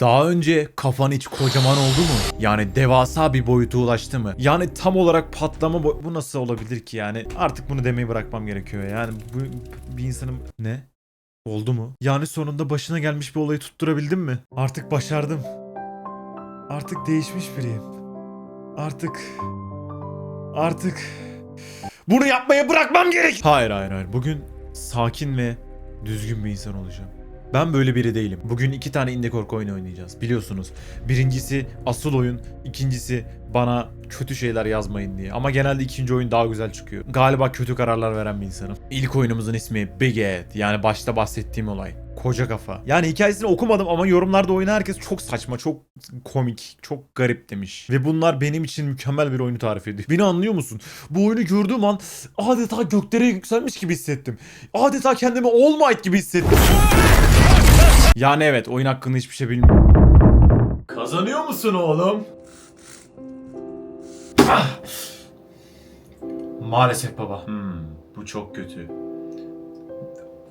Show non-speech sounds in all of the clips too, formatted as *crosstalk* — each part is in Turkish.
Daha önce kafan hiç kocaman oldu mu? Yani devasa bir boyuta ulaştı mı? Yani tam olarak patlama boy... Bu nasıl olabilir ki yani? Artık bunu demeyi bırakmam gerekiyor. Yani bu bir insanın... Ne? Oldu mu? Yani sonunda başına gelmiş bir olayı tutturabildim mi? Artık başardım. Artık değişmiş biriyim. Artık... Artık... Bunu yapmaya bırakmam gerek. Hayır hayır hayır. Bugün sakin ve düzgün bir insan olacağım. Ben böyle biri değilim. Bugün iki tane indie oyunu oynayacağız. Biliyorsunuz. Birincisi asıl oyun. ikincisi bana kötü şeyler yazmayın diye. Ama genelde ikinci oyun daha güzel çıkıyor. Galiba kötü kararlar veren bir insanım. İlk oyunumuzun ismi Big Head. Yani başta bahsettiğim olay. Koca kafa. Yani hikayesini okumadım ama yorumlarda oyunu herkes çok saçma, çok komik, çok garip demiş. Ve bunlar benim için mükemmel bir oyunu tarif ediyor. Beni anlıyor musun? Bu oyunu gördüğüm an adeta göklere yükselmiş gibi hissettim. Adeta kendimi All Might gibi hissettim. Yani evet oyun hakkında hiçbir şey bilmiyorum. Kazanıyor musun oğlum? Ah! Maalesef baba. Hmm, bu çok kötü.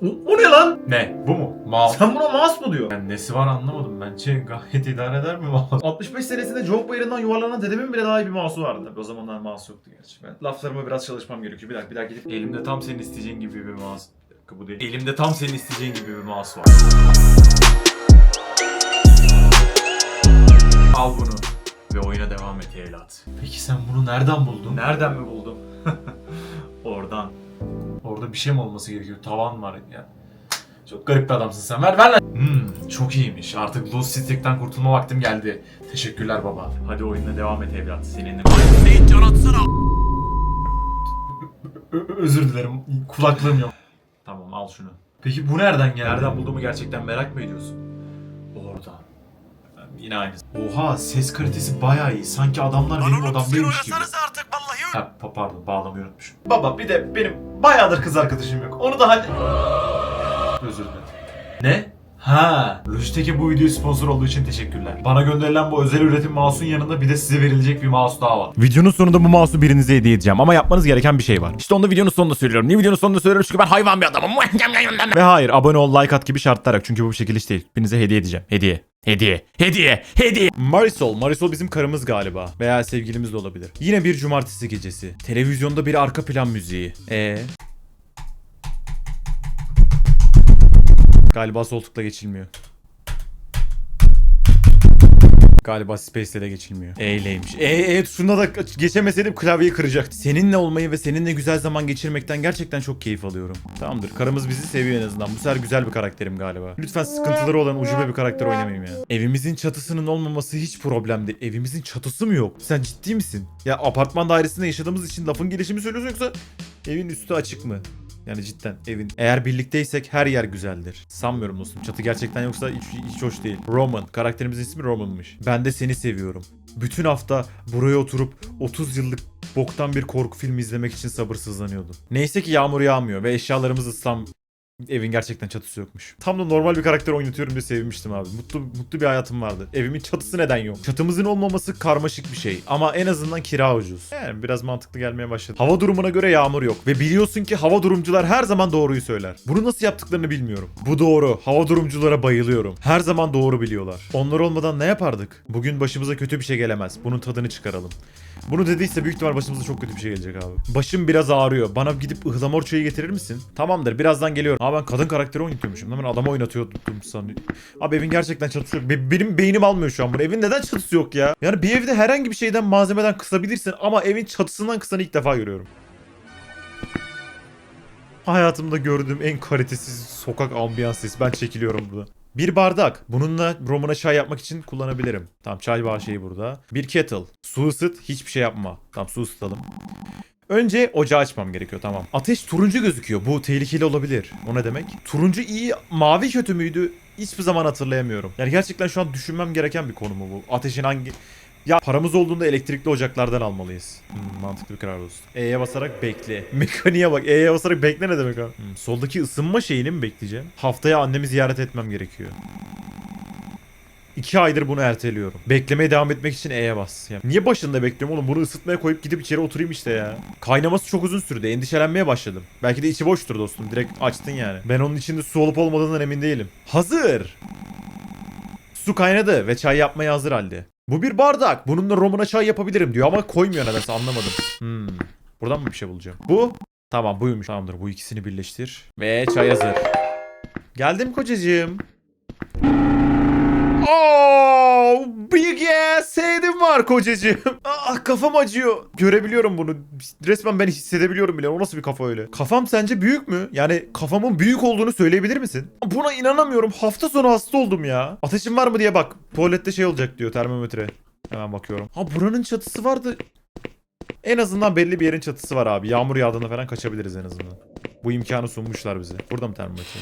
O, o ne lan? Ne? Bu mu? Mouse. Sen buna mouse mu diyor? Yani nesi var anlamadım. Bence gayet idare eder mi mouse? 65 senesinde Jog Bayırı'ndan yuvarlanan dedemin bile daha iyi bir mouse'u vardı. O zamanlar mouse yoktu gerçi. Ben laflarıma biraz çalışmam gerekiyor. Bir dakika bir dakika gidip elimde tam senin isteyeceğin gibi bir mouse. Dakika, Bu değil. Elimde tam senin isteyeceğin gibi bir mouse var. Al bunu ve oyuna devam et evlat. Peki sen bunu nereden buldun? Nereden mi buldum? *laughs* Oradan. Orada bir şey mi olması gerekiyor? Tavan var ya. Çok garip bir adamsın sen. Ver ver lan. Hmm, çok iyiymiş. Artık Lost Stick'ten kurtulma vaktim geldi. Teşekkürler baba. Hadi oyununa devam et evlat. Seninle. Özür dilerim. Kulaklığım yok. Tamam al şunu. Peki bu nereden geldi? Nereden bulduğumu gerçekten merak mı ediyorsun? Oradan. Yine aynısı. Oha ses kalitesi bayağı iyi. Sanki adamlar benim odamdaymış gibi. artık vallahi. Ha, pa- pardon bağlamayı unutmuşum. Baba bir de benim bayağıdır kız arkadaşım yok. Onu da hani... Özür dilerim. Ne? Ha, Logitech'e bu video sponsor olduğu için teşekkürler. Bana gönderilen bu özel üretim mouse'un yanında bir de size verilecek bir mouse daha var. Videonun sonunda bu mouse'u birinize hediye edeceğim ama yapmanız gereken bir şey var. İşte onu da videonun sonunda söylüyorum. Niye videonun sonunda söylüyorum? Çünkü ben hayvan bir adamım. Ve hayır abone ol, like at gibi şartlar yok. Çünkü bu bir çekiliş değil. Birinize hediye edeceğim. Hediye. Hediye. Hediye. Hediye. Marisol. Marisol bizim karımız galiba. Veya sevgilimiz de olabilir. Yine bir cumartesi gecesi. Televizyonda bir arka plan müziği. Ee. Galiba sol tıkla geçilmiyor. Galiba Space'de de geçilmiyor. E ileymiş. E, e tuşunda da geçemeseydim klavyeyi kıracaktı. Seninle olmayı ve seninle güzel zaman geçirmekten gerçekten çok keyif alıyorum. Tamamdır. Karımız bizi seviyor en azından. Bu sefer güzel bir karakterim galiba. Lütfen sıkıntıları olan ucube bir karakter oynamayayım ya. Evimizin çatısının olmaması hiç problem değil. Evimizin çatısı mı yok? Sen ciddi misin? Ya apartman dairesinde yaşadığımız için lafın gelişimi söylüyorsun yoksa evin üstü açık mı? Yani cidden evin. Eğer birlikteysek her yer güzeldir. Sanmıyorum dostum. Çatı gerçekten yoksa hiç, hiç hoş değil. Roman. Karakterimizin ismi Roman'mış. Ben de seni seviyorum. Bütün hafta buraya oturup 30 yıllık boktan bir korku filmi izlemek için sabırsızlanıyordum. Neyse ki yağmur yağmıyor ve eşyalarımız ıslan... Evin gerçekten çatısı yokmuş. Tam da normal bir karakter oynatıyorum diye sevmiştim abi. Mutlu mutlu bir hayatım vardı. Evimin çatısı neden yok? Çatımızın olmaması karmaşık bir şey. Ama en azından kira ucuz. Yani biraz mantıklı gelmeye başladı. Hava durumuna göre yağmur yok. Ve biliyorsun ki hava durumcular her zaman doğruyu söyler. Bunu nasıl yaptıklarını bilmiyorum. Bu doğru. Hava durumculara bayılıyorum. Her zaman doğru biliyorlar. Onlar olmadan ne yapardık? Bugün başımıza kötü bir şey gelemez. Bunun tadını çıkaralım. Bunu dediyse büyük ihtimal başımıza çok kötü bir şey gelecek abi. Başım biraz ağrıyor. Bana gidip ıhlamur çayı getirir misin? Tamamdır birazdan geliyorum. Aa ben kadın karakteri oynatıyormuşum. Hemen adamı oynatıyordum sanıyorum. Abi evin gerçekten çatısı yok. Be- benim beynim almıyor şu an bunu. Evin neden çatısı yok ya? Yani bir evde herhangi bir şeyden malzemeden kısabilirsin ama evin çatısından kısanı ilk defa görüyorum. Hayatımda gördüğüm en kalitesiz sokak ambiyans sesi. Ben çekiliyorum burada. Bir bardak. Bununla romana çay yapmak için kullanabilirim. Tamam çay var şeyi burada. Bir kettle. Su ısıt. Hiçbir şey yapma. Tamam su ısıtalım. Önce ocağı açmam gerekiyor tamam. Ateş turuncu gözüküyor. Bu tehlikeli olabilir. O ne demek? Turuncu iyi, mavi kötü müydü? Hiçbir zaman hatırlayamıyorum. Yani gerçekten şu an düşünmem gereken bir konu mu bu? Ateşin hangi... Ya paramız olduğunda elektrikli ocaklardan almalıyız. Hmm, mantıklı bir karar olsun. E'ye basarak bekle. *laughs* Mekaniğe bak. E'ye basarak bekle ne demek abi? Hmm, soldaki ısınma şeyini mi bekleyeceğim? Haftaya annemi ziyaret etmem gerekiyor. İki aydır bunu erteliyorum. Beklemeye devam etmek için E'ye bas. Ya niye başında bekliyorum oğlum? Bunu ısıtmaya koyup gidip içeri oturayım işte ya. Kaynaması çok uzun sürdü. Endişelenmeye başladım. Belki de içi boştur dostum. Direkt açtın yani. Ben onun içinde su olup olmadığından emin değilim. Hazır. Su kaynadı ve çay yapmaya hazır halde. Bu bir bardak. Bununla romuna çay yapabilirim diyor ama koymuyor nedense anlamadım. Hmm. Buradan mı bir şey bulacağım? Bu? Tamam buymuş. Tamamdır bu ikisini birleştir. Ve çay hazır. Geldim kocacığım. Oh, ass sevdim var kocacığım. *laughs* Ah kafam acıyor. Görebiliyorum bunu. Resmen ben hissedebiliyorum bile. O nasıl bir kafa öyle? Kafam sence büyük mü? Yani kafamın büyük olduğunu söyleyebilir misin? Buna inanamıyorum. Hafta sonu hasta oldum ya. Ateşin var mı diye bak. Tuvalette şey olacak diyor termometre. Hemen bakıyorum. Ha buranın çatısı vardı. En azından belli bir yerin çatısı var abi. Yağmur yağdığında falan kaçabiliriz en azından. Bu imkanı sunmuşlar bize. Burada mı termometre?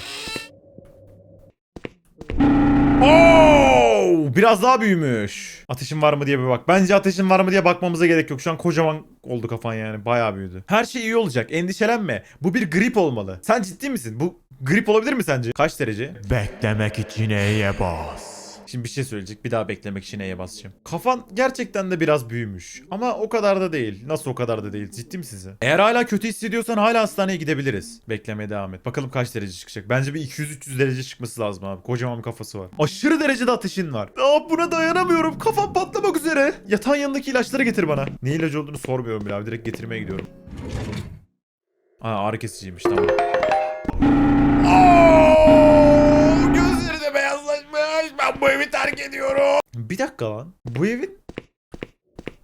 Biraz daha büyümüş. Ateşin var mı diye bir bak. Bence ateşin var mı diye bakmamıza gerek yok. Şu an kocaman oldu kafan yani. Bayağı büyüdü. Her şey iyi olacak. Endişelenme. Bu bir grip olmalı. Sen ciddi misin? Bu grip olabilir mi sence? Kaç derece? Beklemek için E'ye bas. Şimdi bir şey söyleyecek. Bir daha beklemek için neye basacağım? Kafan gerçekten de biraz büyümüş. Ama o kadar da değil. Nasıl o kadar da değil? Ciddi misin sen? Eğer hala kötü hissediyorsan hala hastaneye gidebiliriz. Beklemeye devam et. Bakalım kaç derece çıkacak. Bence bir 200-300 derece çıkması lazım abi. Kocaman bir kafası var. Aşırı derecede ateşin var. Aa buna dayanamıyorum. Kafam patlamak üzere. Yatağın yanındaki ilaçları getir bana. Ne ilacı olduğunu sormuyorum bile abi. Direkt getirmeye gidiyorum. Aa ağrı kesiciymiş tamam. Beyazlaşmış. Ben bu evi terk ediyorum. Bir dakika lan. Bu evin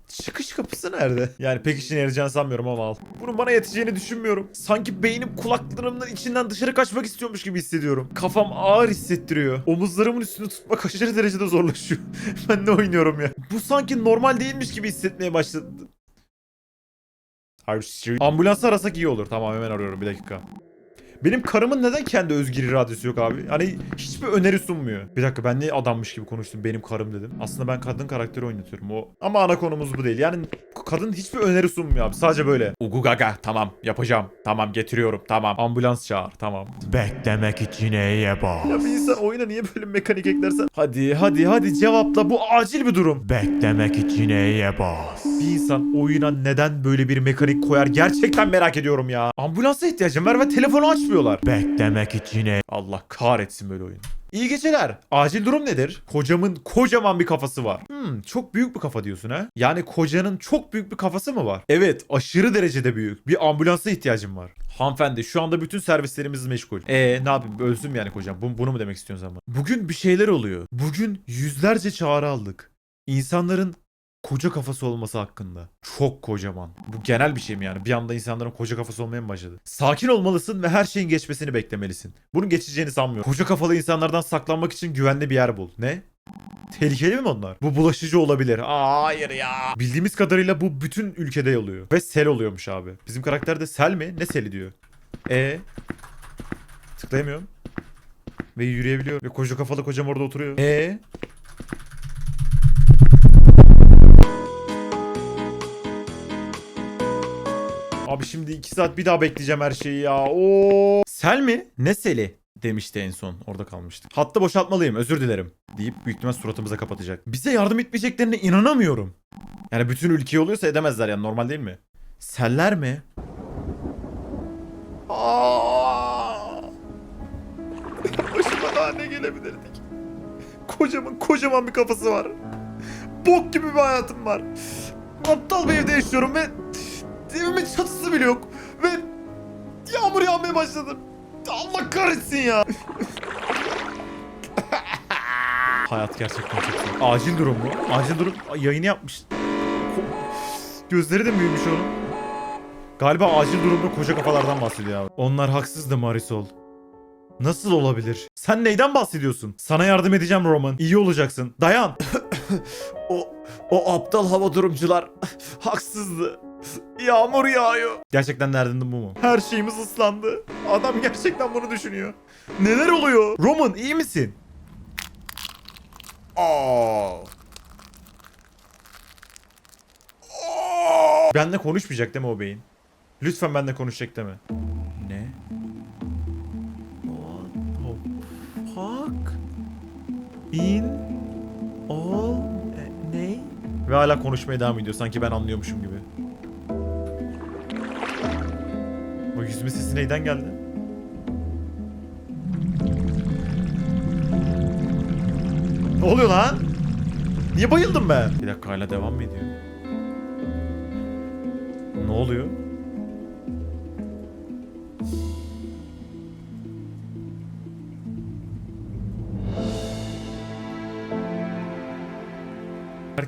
çıkış kapısı nerede? Yani pek işine yarayacağını sanmıyorum ama al. Bunun bana yeteceğini düşünmüyorum. Sanki beynim kulaklarımın içinden dışarı kaçmak istiyormuş gibi hissediyorum. Kafam ağır hissettiriyor. Omuzlarımın üstünü tutmak aşırı derecede zorlaşıyor. *laughs* ben ne oynuyorum ya? Bu sanki normal değilmiş gibi hissetmeye başladı. Ambulansı arasak iyi olur. Tamam hemen arıyorum bir dakika. Benim karımın neden kendi özgür iradesi yok abi? Hani hiçbir öneri sunmuyor. Bir dakika ben ne adammış gibi konuştum benim karım dedim. Aslında ben kadın karakteri oynatıyorum o. Ama ana konumuz bu değil. Yani kadın hiçbir öneri sunmuyor abi. Sadece böyle. Ugu gaga tamam yapacağım. Tamam getiriyorum tamam. Ambulans çağır tamam. Beklemek için E'ye bas. Ya bir insan oyuna niye böyle mekanik eklersen? Hadi hadi hadi cevapla bu acil bir durum. Beklemek için E'ye bas. Bir insan oyuna neden böyle bir mekanik koyar gerçekten merak ediyorum ya. Ambulansa ihtiyacım var ve telefonu açmıyorlar. Beklemek için E. Allah kahretsin böyle oyun. İyi geceler. Acil durum nedir? Kocamın kocaman bir kafası var. Hmm, çok büyük bir kafa diyorsun ha? Yani kocanın çok büyük bir kafası mı var? Evet, aşırı derecede büyük. Bir ambulansa ihtiyacım var. Hanımefendi şu anda bütün servislerimiz meşgul. E ne yapayım ölsün yani kocam? Bu- bunu mu demek istiyorsun ama? Bugün bir şeyler oluyor. Bugün yüzlerce çağrı aldık. İnsanların koca kafası olması hakkında. Çok kocaman. Bu genel bir şey mi yani? Bir anda insanların koca kafası olmaya mı başladı? Sakin olmalısın ve her şeyin geçmesini beklemelisin. Bunun geçeceğini sanmıyorum. Koca kafalı insanlardan saklanmak için güvenli bir yer bul. Ne? Tehlikeli mi onlar? Bu bulaşıcı olabilir. Aa, hayır ya. Bildiğimiz kadarıyla bu bütün ülkede oluyor. Ve sel oluyormuş abi. Bizim karakter de sel mi? Ne seli diyor. E Tıklayamıyorum. Ve yürüyebiliyor. Ve koca kafalı kocam orada oturuyor. E Abi şimdi 2 saat bir daha bekleyeceğim her şeyi ya. Oo. Sel mi? Ne seli? Demişti en son. Orada kalmıştık. Hattı boşaltmalıyım. Özür dilerim. Deyip büyük ihtimal suratımıza kapatacak. Bize yardım etmeyeceklerine inanamıyorum. Yani bütün ülkeye oluyorsa edemezler yani. Normal değil mi? Seller mi? Aa! Başıma daha ne gelebilirdik? Kocaman kocaman bir kafası var. Bok gibi bir hayatım var. Aptal bir evde yaşıyorum ve evimin çatısı bile yok. Ve yağmur yağmaya başladı. Allah kahretsin ya. Hayat gerçekten çok zor. Acil durum mu? Acil durum Ay, yayını yapmış. Gözleri de büyümüş onun? Galiba acil durumda koca kafalardan bahsediyor abi. Onlar haksızdı Marisol. Nasıl olabilir? Sen neyden bahsediyorsun? Sana yardım edeceğim Roman. İyi olacaksın. Dayan. *coughs* o o aptal hava durumcular *coughs* haksızdı. Yağmur yağıyor. Gerçekten derdin bu mu? Her şeyimiz ıslandı. Adam gerçekten bunu düşünüyor. Neler oluyor? Roman iyi misin? Aa. Benle konuşmayacak değil mi o beyin? Lütfen benle konuşacak mi? Ne? In all e, ne? Ve hala konuşmaya devam ediyor sanki ben anlıyormuşum gibi. O yüzme sesi neyden geldi? Ne oluyor lan? Niye bayıldım ben? Bir dakika hala devam mı ediyor? Ne oluyor?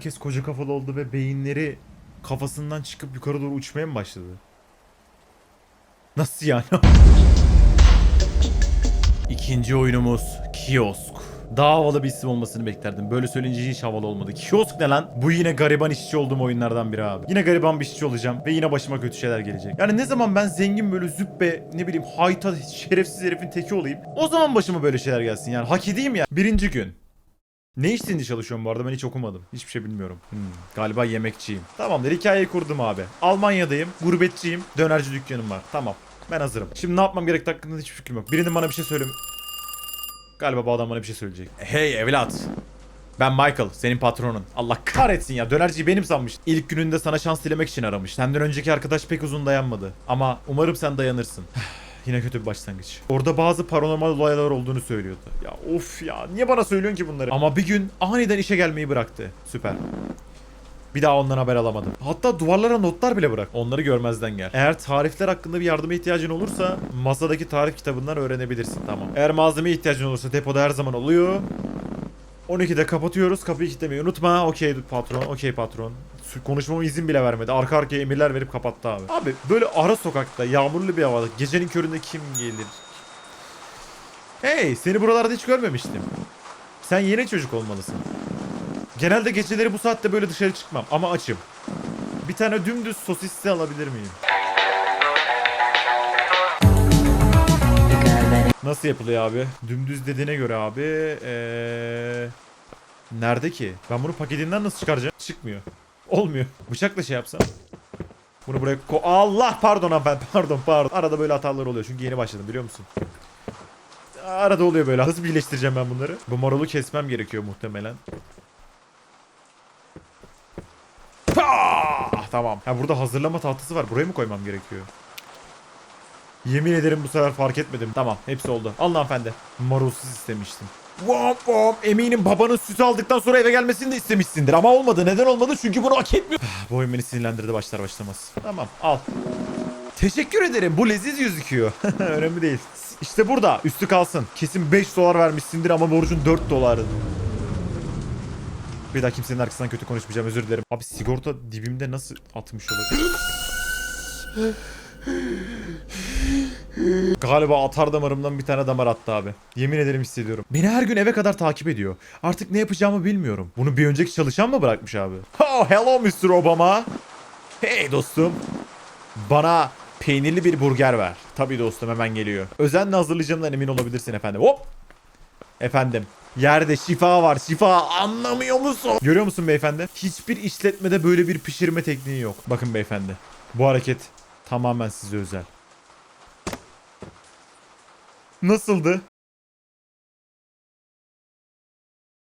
Herkes koca kafalı oldu ve beyinleri kafasından çıkıp yukarı doğru uçmaya mı başladı? Nasıl yani? *laughs* İkinci oyunumuz Kiosk. Daha havalı bir isim olmasını beklerdim. Böyle söyleyince hiç havalı olmadı. Kiosk ne lan? Bu yine gariban işçi olduğum oyunlardan biri abi. Yine gariban bir işçi olacağım ve yine başıma kötü şeyler gelecek. Yani ne zaman ben zengin böyle züppe ne bileyim hayta şerefsiz herifin teki olayım. O zaman başıma böyle şeyler gelsin yani. Hak edeyim ya. Birinci gün. Ne iş içinde çalışıyorum bu arada ben hiç okumadım. Hiçbir şey bilmiyorum. Hmm, galiba yemekçiyim. Tamamdır hikayeyi kurdum abi. Almanya'dayım, gurbetçiyim, dönerci dükkanım var. Tamam. Ben hazırım. Şimdi ne yapmam gerektiği hakkında hiçbir fikrim yok. Birinin bana bir şey söyle... Galiba bu adam bana bir şey söyleyecek. Hey evlat. Ben Michael, senin patronun. Allah kahretsin ya, dönerciyi benim sanmış. İlk gününde sana şans dilemek için aramış. Senden önceki arkadaş pek uzun dayanmadı. Ama umarım sen dayanırsın. *sighs* *laughs* Yine kötü bir başlangıç. Orada bazı paranormal olaylar olduğunu söylüyordu. Ya of ya, niye bana söylüyorsun ki bunları? Ama bir gün aniden işe gelmeyi bıraktı. Süper. Bir daha ondan haber alamadım. Hatta duvarlara notlar bile bırak. Onları görmezden gel. Eğer tarifler hakkında bir yardıma ihtiyacın olursa masadaki tarif kitabından öğrenebilirsin. Tamam. Eğer malzemeye ihtiyacın olursa depoda her zaman oluyor. 12'de kapatıyoruz. Kapıyı kilitlemeyi unutma. Okey patron. Okey patron. Konuşmama izin bile vermedi. Arka arkaya emirler verip kapattı abi. Abi böyle ara sokakta yağmurlu bir havada gecenin köründe kim gelir? Hey seni buralarda hiç görmemiştim. Sen yeni çocuk olmalısın. Genelde geceleri bu saatte böyle dışarı çıkmam ama açım. Bir tane dümdüz sosisli alabilir miyim? Nasıl yapılıyor abi? Dümdüz dediğine göre abi eee... Nerede ki? Ben bunu paketinden nasıl çıkaracağım? Çıkmıyor. Olmuyor. Bıçakla şey yapsam. Bunu buraya ko... Allah pardon hanımefendi pardon pardon. Arada böyle hatalar oluyor çünkü yeni başladım biliyor musun? Arada oluyor böyle. Nasıl birleştireceğim ben bunları? Bu marulu kesmem gerekiyor muhtemelen. Ah, tamam. Ha burada hazırlama tahtası var. Buraya mı koymam gerekiyor? Yemin ederim bu sefer fark etmedim. Tamam hepsi oldu. Alın hanımefendi. Marulsuz istemiştim. Vamp vamp. Eminim babanın sütü aldıktan sonra eve gelmesini de istemişsindir. Ama olmadı. Neden olmadı? Çünkü bunu hak etmiyor. *sighs* Bu oyun beni sinirlendirdi başlar başlamaz. Tamam al. Teşekkür ederim. Bu leziz gözüküyor. *laughs* Önemli değil. İşte burada. Üstü kalsın. Kesin 5 dolar vermişsindir ama borcun 4 dolar. Bir daha kimsenin arkasından kötü konuşmayacağım özür dilerim. Abi sigorta dibimde nasıl atmış olur? *laughs* Galiba atar damarımdan bir tane damar attı abi. Yemin ederim hissediyorum. Beni her gün eve kadar takip ediyor. Artık ne yapacağımı bilmiyorum. Bunu bir önceki çalışan mı bırakmış abi? Oh hello Mr. Obama. Hey dostum. Bana peynirli bir burger ver. Tabii dostum hemen geliyor. Özenle hazırlayacağımdan emin olabilirsin efendim. Hop. Efendim. Yerde şifa var şifa anlamıyor musun? Görüyor musun beyefendi? Hiçbir işletmede böyle bir pişirme tekniği yok. Bakın beyefendi. Bu hareket tamamen size özel. Nasıldı?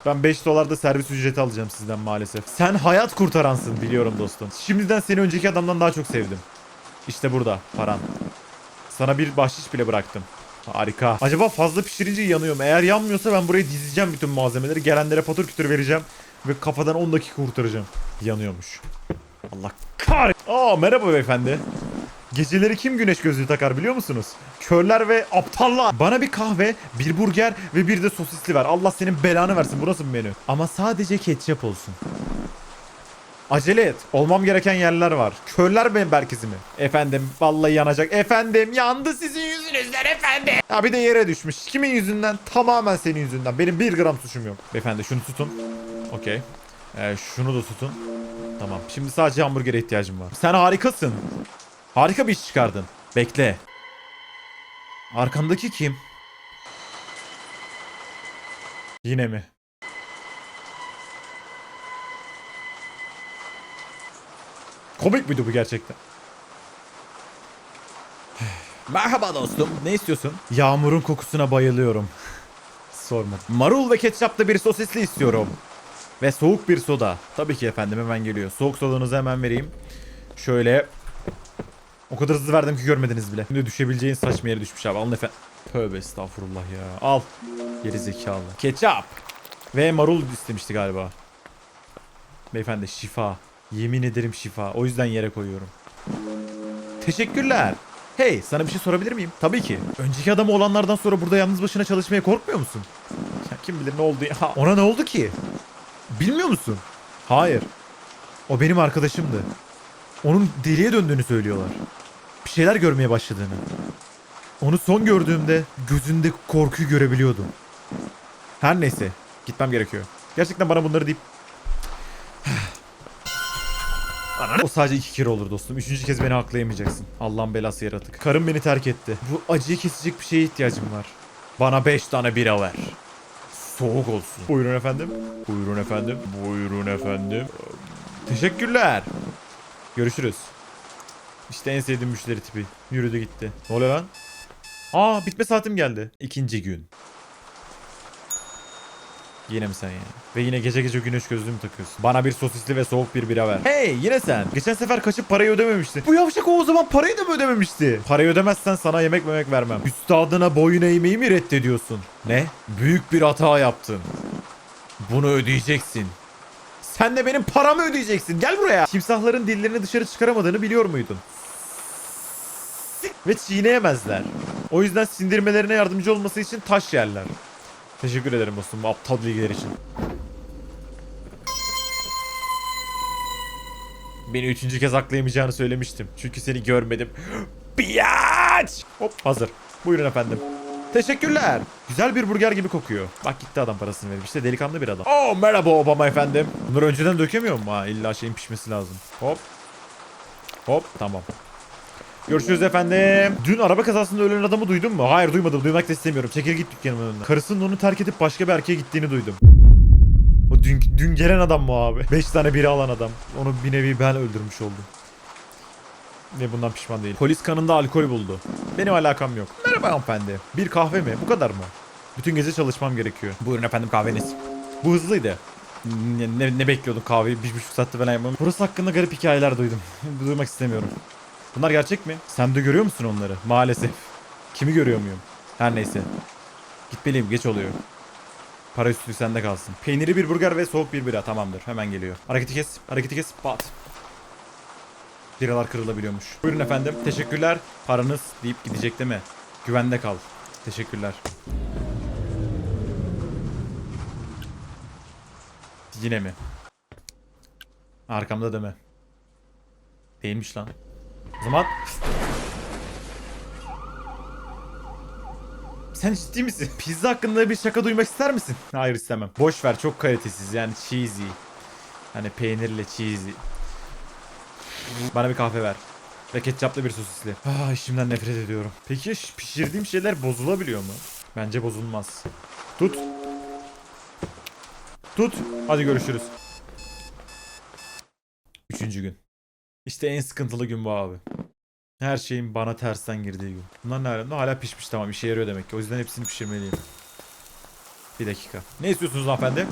Ben 5 dolarda servis ücreti alacağım sizden maalesef. Sen hayat kurtaransın biliyorum dostum. Şimdiden seni önceki adamdan daha çok sevdim. İşte burada paran. Sana bir bahşiş bile bıraktım. Harika. Acaba fazla pişirince yanıyor mu? Eğer yanmıyorsa ben buraya dizeceğim bütün malzemeleri. Gelenlere patır kütür vereceğim. Ve kafadan 10 dakika kurtaracağım. Yanıyormuş. Allah kahret. Aa merhaba beyefendi. Geceleri kim güneş gözlüğü takar biliyor musunuz? Körler ve aptallar. Bana bir kahve, bir burger ve bir de sosisli ver. Allah senin belanı versin. Bu nasıl bir menü? Ama sadece ketçap olsun. Acele et. Olmam gereken yerler var. Körler benim merkezi mi? Efendim vallahi yanacak. Efendim yandı sizin yüzünüzden efendim. Ya bir de yere düşmüş. Kimin yüzünden? Tamamen senin yüzünden. Benim bir gram suçum yok. Beyefendi şunu tutun. Okey. Ee, şunu da tutun. Tamam. Şimdi sadece hamburgere ihtiyacım var. Sen harikasın. Harika bir iş çıkardın. Bekle. Arkamdaki kim? Yine mi? Komik miydi bu gerçekten? *sighs* Merhaba dostum. Ne istiyorsun? Yağmurun kokusuna bayılıyorum. *sighs* Sorma. Marul ve ketçaplı bir sosisli istiyorum. Ve soğuk bir soda. Tabii ki efendim hemen geliyor. Soğuk sodanızı hemen vereyim. Şöyle. O kadar hızlı verdim ki görmediniz bile. Şimdi düşebileceğin saçma yere düşmüş abi. Alın efendim. Tövbe estağfurullah ya. Al. Geri zekalı. Ketçap. Ve marul istemişti galiba. Beyefendi şifa. Yemin ederim şifa. O yüzden yere koyuyorum. Teşekkürler. Hey sana bir şey sorabilir miyim? Tabii ki. Önceki adamı olanlardan sonra burada yalnız başına çalışmaya korkmuyor musun? Ya kim bilir ne oldu ya. *laughs* Ona ne oldu ki? Bilmiyor musun? Hayır. O benim arkadaşımdı. Onun deliye döndüğünü söylüyorlar. Bir şeyler görmeye başladığını. Onu son gördüğümde gözünde korkuyu görebiliyordum. Her neyse. Gitmem gerekiyor. Gerçekten bana bunları deyip... o sadece iki kere olur dostum. Üçüncü kez beni haklayamayacaksın. Allah'ın belası yaratık. Karım beni terk etti. Bu acıyı kesecek bir şeye ihtiyacım var. Bana beş tane bira ver. Soğuk olsun. Buyurun efendim. Buyurun efendim. Buyurun efendim. Teşekkürler. Görüşürüz. İşte en sevdiğim müşteri tipi. Yürüdü gitti. Ne oluyor lan? Aa bitme saatim geldi. İkinci gün. Yine mi sen ya? Ve yine gece gece güneş gözlüğümü takıyorsun. Bana bir sosisli ve soğuk bir bira ver. Hey yine sen. Geçen sefer kaçıp parayı ödememişti. Bu yavşak o o zaman parayı da mı ödememişti? Parayı ödemezsen sana yemek memek vermem. Üstadına boyun eğmeyi mi reddediyorsun? Ne? Büyük bir hata yaptın. Bunu ödeyeceksin. Sen de benim paramı ödeyeceksin. Gel buraya. Timsahların dillerini dışarı çıkaramadığını biliyor muydun? Ve çiğneyemezler. O yüzden sindirmelerine yardımcı olması için taş yerler. Teşekkür ederim dostum bu aptal bilgiler için. Beni üçüncü kez aklayamayacağını söylemiştim. Çünkü seni görmedim. *gasps* Biyaç! Hop hazır. Buyurun efendim. Teşekkürler. Güzel bir burger gibi kokuyor. Bak gitti adam parasını verip. İşte delikanlı bir adam. Oo merhaba Obama efendim. Bunları önceden dökemiyor mu? Ha, illa şeyin pişmesi lazım. Hop. Hop tamam. Görüşürüz efendim. Dün araba kazasında ölen adamı duydun mu? Hayır duymadım. Duymak da istemiyorum. Çekil git dükkanımın önünden. Karısının onu terk edip başka bir erkeğe gittiğini duydum. O dün, dün gelen adam mı abi? 5 tane biri alan adam. Onu bir nevi ben öldürmüş oldum. Ve bundan pişman değil. Polis kanında alkol buldu. Benim alakam yok. Merhaba hanımefendi. Bir kahve mi? Bu kadar mı? Bütün gece çalışmam gerekiyor. Buyurun efendim kahveniz. Bu hızlıydı. Ne, ne, ne bekliyordum kahveyi? Bir buçuk saatte falan yapmam. Burası hakkında garip hikayeler duydum. *laughs* Duymak istemiyorum. Bunlar gerçek mi? Sen de görüyor musun onları? Maalesef. Kimi görüyor muyum? Her neyse. Gitmeliyim geç oluyor. Para üstü sende kalsın. Peyniri bir burger ve soğuk bir bira tamamdır. Hemen geliyor. Hareketi kes. Hareketi kes. Pat. Biralar kırılabiliyormuş. Buyurun efendim. Teşekkürler. Paranız deyip gidecek değil mi? Güvende kal. Teşekkürler. Yine mi? Arkamda deme. Değilmiş lan. O zaman... Sen ciddi misin? Pizza hakkında bir şaka duymak ister misin? Hayır istemem. Boş ver çok kalitesiz yani cheesy. Hani peynirle cheesy. Bana bir kahve ver. Ve ketçaplı bir sosisli. Ah işimden nefret ediyorum. Peki pişirdiğim şeyler bozulabiliyor mu? Bence bozulmaz. Tut. Tut. Hadi görüşürüz. Üçüncü gün. İşte en sıkıntılı gün bu abi. Her şeyin bana tersten girdiği gün. Bunlar ne alemde? Hala pişmiş tamam işe yarıyor demek ki. O yüzden hepsini pişirmeliyim. Bir dakika. Ne istiyorsunuz hanımefendi?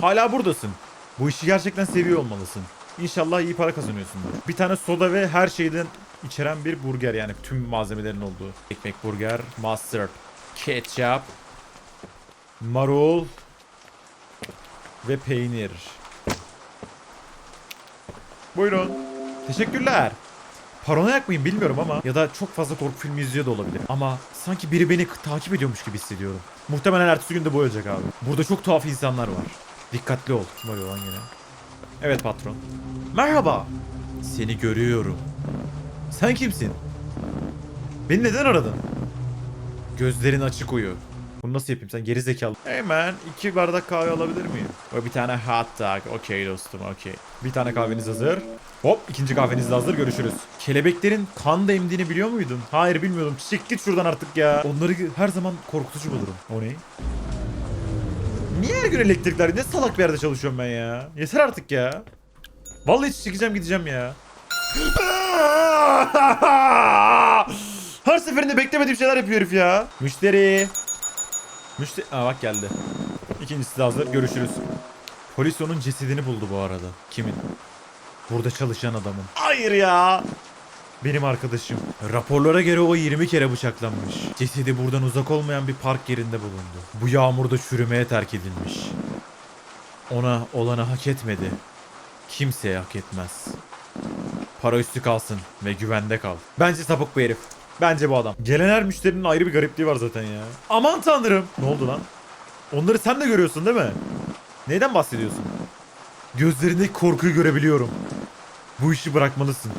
Hala buradasın. Bu işi gerçekten seviyor olmalısın. İnşallah iyi para kazanıyorsundur. Bir tane soda ve her şeyden içeren bir burger yani tüm malzemelerin olduğu. Ekmek burger, mustard, ketchup, marul ve peynir. Buyurun. Teşekkürler. Paranoyak mıyım bilmiyorum ama ya da çok fazla korku filmi izliyor da olabilir. Ama sanki biri beni takip ediyormuş gibi hissediyorum. Muhtemelen ertesi günde bu olacak abi. Burada çok tuhaf insanlar var. Dikkatli ol. Kim arıyor lan yine? Evet patron. Merhaba. Seni görüyorum. Sen kimsin? Beni neden aradın? Gözlerin açık uyu. Bunu nasıl yapayım sen geri zekalı. Hemen iki bardak kahve alabilir miyim? Ve bir tane hot dog. Okey dostum okey. Bir tane kahveniz hazır. Hop ikinci kahveniz de hazır görüşürüz. Kelebeklerin kan da emdiğini biliyor muydun? Hayır bilmiyordum. Çek git şuradan artık ya. Onları her zaman korkutucu bulurum. O ne? Niye her gün elektrikler? Ne salak bir yerde çalışıyorum ben ya. Yeter artık ya. Vallahi çekeceğim gideceğim ya. Her seferinde beklemediğim şeyler yapıyor herif ya. Müşteri. Müşteri... Aa bak geldi. İkincisi de hazır. Görüşürüz. Polis onun cesedini buldu bu arada. Kimin? Burada çalışan adamın. Hayır ya. Benim arkadaşım. Raporlara göre o 20 kere bıçaklanmış. Cesedi buradan uzak olmayan bir park yerinde bulundu. Bu yağmurda çürümeye terk edilmiş. Ona olanı hak etmedi. Kimseye hak etmez. Para üstü kalsın ve güvende kal. Bence sapık bu herif. Bence bu adam. Gelen her müşterinin ayrı bir garipliği var zaten ya. Aman tanrım. Ne oldu lan? Onları sen de görüyorsun değil mi? Neyden bahsediyorsun? Gözlerindeki korkuyu görebiliyorum. Bu işi bırakmalısın.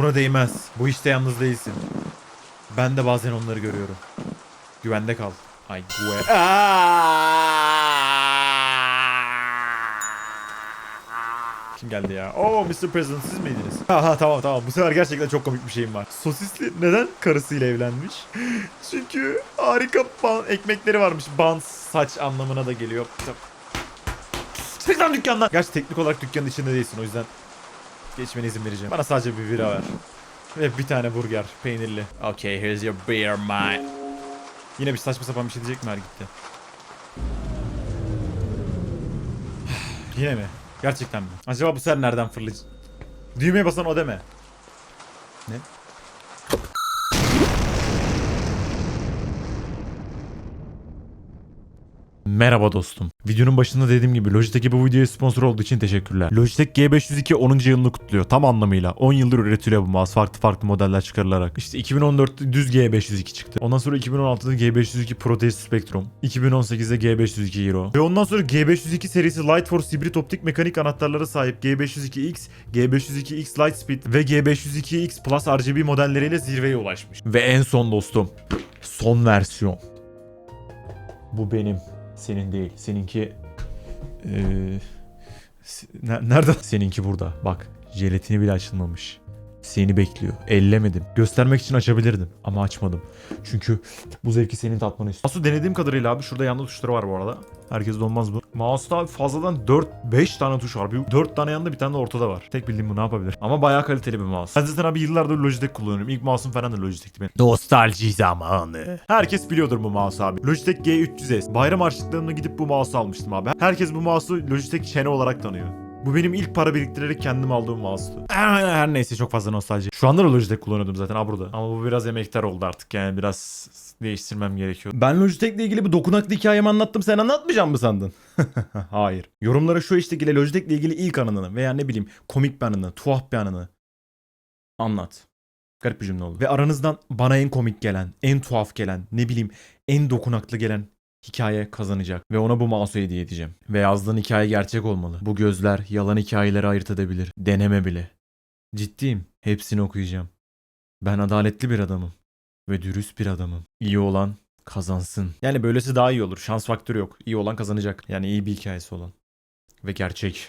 Buna değmez. Bu işte yalnız değilsin. Ben de bazen onları görüyorum. Güvende kal. Ay güve. Kim geldi ya? Oo Mr. President siz miydiniz? Aha tamam tamam bu sefer gerçekten çok komik bir şeyim var. Sosisli neden karısıyla evlenmiş? *laughs* Çünkü harika ban ekmekleri varmış. Bans saç anlamına da geliyor. Çık lan dükkandan. Gerçi teknik olarak dükkanın içinde değilsin o yüzden geçmene izin vereceğim. Bana sadece bir bira ver. Ve bir tane burger peynirli. Okay here's your beer mate. Yine bir saçma sapan bir şey diyecek mi her gitti? *sighs* Yine mi? Gerçekten mi? Acaba bu sefer nereden fırlayacak? Düğmeye basan o deme. Ne? Merhaba dostum. Videonun başında dediğim gibi Logitech bu videoya sponsor olduğu için teşekkürler. Logitech G502 10. yılını kutluyor. Tam anlamıyla. 10 yıldır üretiliyor bu mouse. Farklı farklı modeller çıkarılarak. İşte 2014'te düz G502 çıktı. Ondan sonra 2016'da G502 Proteus Spectrum. 2018'de G502 Hero. Ve ondan sonra G502 serisi Light Force hibrit optik mekanik anahtarlara sahip G502X, G502X Lightspeed ve G502X Plus RGB modelleriyle zirveye ulaşmış. Ve en son dostum. Son versiyon. Bu benim. Senin değil. Seninki... Ne- Nerede? Seninki burada. Bak. Jelatini bile açılmamış. Seni bekliyor. Ellemedim. Göstermek için açabilirdim. Ama açmadım. Çünkü bu zevki senin tatmanı istiyorum. Mouse'u denediğim kadarıyla abi şurada yanında tuşları var bu arada. Herkes donmaz bu. Mouse'da fazladan 4-5 tane tuş var. Bir 4 tane yanında bir tane de ortada var. Tek bildiğim bu ne yapabilir. Ama bayağı kaliteli bir mouse. Ben zaten abi yıllardır Logitech kullanıyorum. İlk mouse'um falan da Logitech'ti benim. Nostalji zamanı. Herkes biliyordur bu mouse abi. Logitech G300S. Bayram harçlıklarımla gidip bu mouse almıştım abi. Herkes bu mouse'u Logitech çene olarak tanıyor. Bu benim ilk para biriktirerek kendim aldığım mouse'tu. Her neyse çok fazla nostalji. Şu anda da Logitech kullanıyordum zaten ha burada. Ama bu biraz emektar oldu artık yani biraz değiştirmem gerekiyor. Ben Logitech'le ilgili bir dokunaklı hikayemi anlattım sen anlatmayacağım mı sandın? *laughs* Hayır. Yorumlara şu işte ile Logitech'le ilgili ilk anını veya ne bileyim komik bir anını, tuhaf bir anını anlat. Garip bir cümle oldu. Ve aranızdan bana en komik gelen, en tuhaf gelen, ne bileyim en dokunaklı gelen hikaye kazanacak. Ve ona bu mouse'u hediye edeceğim. Ve yazdığın hikaye gerçek olmalı. Bu gözler yalan hikayeleri ayırt edebilir. Deneme bile. Ciddiyim. Hepsini okuyacağım. Ben adaletli bir adamım. Ve dürüst bir adamım. İyi olan kazansın. Yani böylesi daha iyi olur. Şans faktörü yok. İyi olan kazanacak. Yani iyi bir hikayesi olan. Ve gerçek.